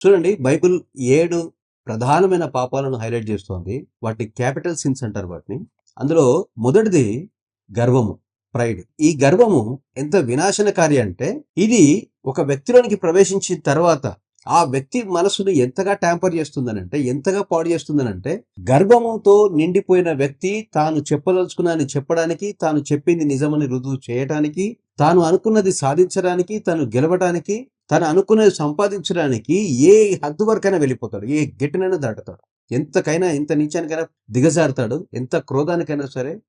చూడండి బైబిల్ ఏడు ప్రధానమైన పాపాలను హైలైట్ చేస్తోంది. వాటి క్యాపిటల్ సిన్స్ అంటారు వాటిని. అందులో మొదటిది గర్వము ప్రైడ్. ఈ గర్వము ఎంత వినాశనకారి అంటే ఇది ఒక వ్యక్తిలోనికి ప్రవేశించిన తర్వాత ఆ వ్యక్తి మనసును ఎంతగా ట్యాంపర్ చేస్తుందనంటే ఎంతగా పాడు చేస్తుందనంటే గర్వముతో నిండిపోయిన వ్యక్తి తాను చెప్పదలుచుకున్నాని చెప్పడానికి తాను చెప్పింది నిజమని రుజువు చేయటానికి తాను అనుకున్నది సాధించడానికి తను గెలవటానికి తను అనుకున్నది సంపాదించడానికి ఏ హద్దు వరకైనా వెళ్ళిపోతాడు ఏ గెట్టునైనా దాటుతాడు. ఎంతకైనా ఎంత నీచానికైనా దిగజారుతాడు ఎంత క్రోధానికైనా సరే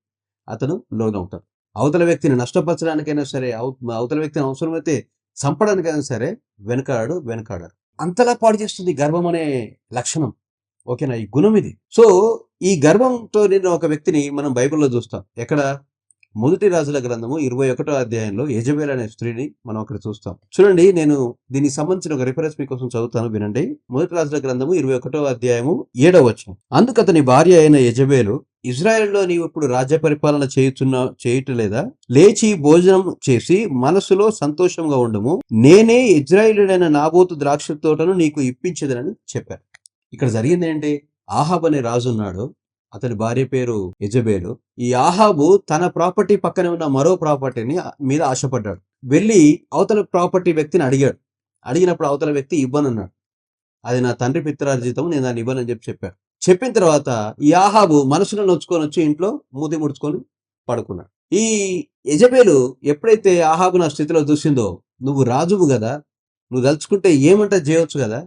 అతను లోనవుతాడు. అవతల వ్యక్తిని నష్టపరచడానికైనా సరే అవతల వ్యక్తిని అవసరమైతే చంపడానికైనా సరే వెనకాడు వెనకాడారు అంతలా పాడు చేస్తుంది గర్వం అనే లక్షణం. ఓకేనా? ఈ గుణం ఇది. సో ఈ గర్వంతో నిన్న ఒక వ్యక్తిని మనం బైబిల్లో చూస్తాం. ఎక్కడ? మొదటి రాజుల గ్రంథము ఇరవై ఒకటో అధ్యాయంలో యజబేల్ అనే స్త్రీని మనం అక్కడ చూస్తాం. చూడండి నేను దీనికి సంబంధించిన ఒక రిఫరెన్స్ మీకోసం చదువుతాను వినండి. మొదటి రాజుల గ్రంథము ఇరవై ఒకటో అధ్యాయము ఏడవ వచ్చిన అందుకు అతని భార్య అయిన యజబేలు ఇజ్రాయెల్లో నీవు ఇప్పుడు రాజ్య పరిపాలన చేయుచున్న చేయటలేదా? లేచి భోజనం చేసి మనసులో సంతోషంగా ఉండము. నేనే ఇజ్రాయేలుడైన నాబోతు ద్రాక్ష తోటను నీకు ఇప్పించదనని చెప్పారు ఇక్కడ జరిగింది ఏంటి? ఆహాబ్ అనే రాజు ఉన్నాడు. అతని భార్య పేరు యజబేలు. ఈ ఆహాబు తన ప్రాపర్టీ పక్కనే ఉన్న మరో ప్రాపర్టీని మీద ఆశపడ్డాడు. వెళ్ళి అవతల ప్రాపర్టీ వ్యక్తిని అడిగాడు. అడిగినప్పుడు అవతల వ్యక్తి ఇవ్వనన్నాడు. అది నా తండ్రి పిత్రార్జితం నేను దాన్ని ఇవ్వనని చెప్పి చెప్పాడు. చెప్పిన తర్వాత ఈ ఆహాబు మనసును నొచ్చుకొని వచ్చి ఇంట్లో మూతి ముడుచుకొని పడుకున్నాడు. ఈ యజబేలు ఎప్పుడైతే ఆహాబు నా స్థితిలో చూసిందో నువ్వు రాజువు కదా నువ్వు దలుచుకుంటే ఏమంటే చేయొచ్చు కదా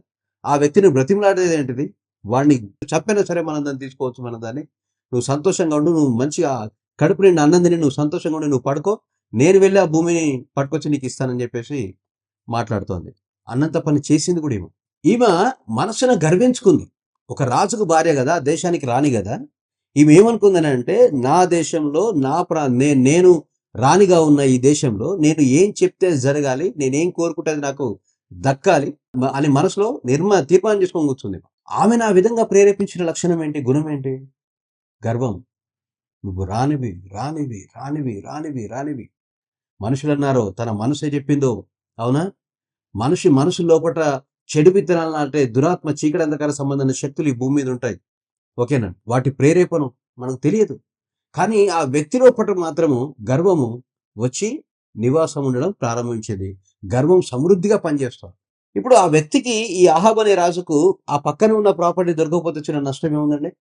ఆ వ్యక్తిని బ్రతిమలాడేది ఏంటిది? వాడిని చెప్పైనా సరే మనం దాన్ని తీసుకోవచ్చు మన దాన్ని. నువ్వు సంతోషంగా ఉండు నువ్వు మంచిగా కడుపు నిండి అన్నందిని నువ్వు సంతోషంగా ఉండి నువ్వు పడుకో. నేను వెళ్ళి ఆ భూమిని పట్టుకొచ్చి నీకు ఇస్తానని చెప్పేసి మాట్లాడుతోంది. అన్నంత పని చేసింది కూడా ఈమె. ఈమె మనసున గర్వించుకుంది. ఒక రాజుకు భార్య కదా దేశానికి రాణి కదా. ఈమె ఏమనుకుందని అంటే నా దేశంలో నా ప్రా నే- నేను రాణిగా ఉన్న ఈ దేశంలో నేను ఏం చెప్తే జరగాలి నేనేం కోరుకుంటే అది నాకు దక్కాలి అని మనసులో నిర్మ తీర్మానం చేసుకొని కూర్చుంది ఆమెను ఆ విధంగా ప్రేరేపించిన లక్షణం ఏంటి? గుణం ఏంటి? గర్వం. నువ్వు రానివి రానివి రానివి రానివి రానివి. మనుషులు అన్నారు తన మనసే చెప్పిందో. అవునా? మనిషి మనసు లోపల చెడు విత్తనాలు అంటే దురాత్మ చీకటి అంధకార సంబంధమైన శక్తులు ఈ భూమి మీద ఉంటాయి. ఓకేనా? వాటి ప్రేరేపణం మనకు తెలియదు. కానీ ఆ వ్యక్తి లోపల మాత్రము గర్వము వచ్చి నివాసం ఉండడం ప్రారంభించేది. గర్వం సమృద్ధిగా పనిచేస్తాం ఇప్పుడు ఆ వ్యక్తికి ఈ అహాబ్ అనే రాజుకు ఆ పక్కన ఉన్న ప్రాపర్టీ దొరకకపోతే వచ్చిన నష్టం ఏముందండి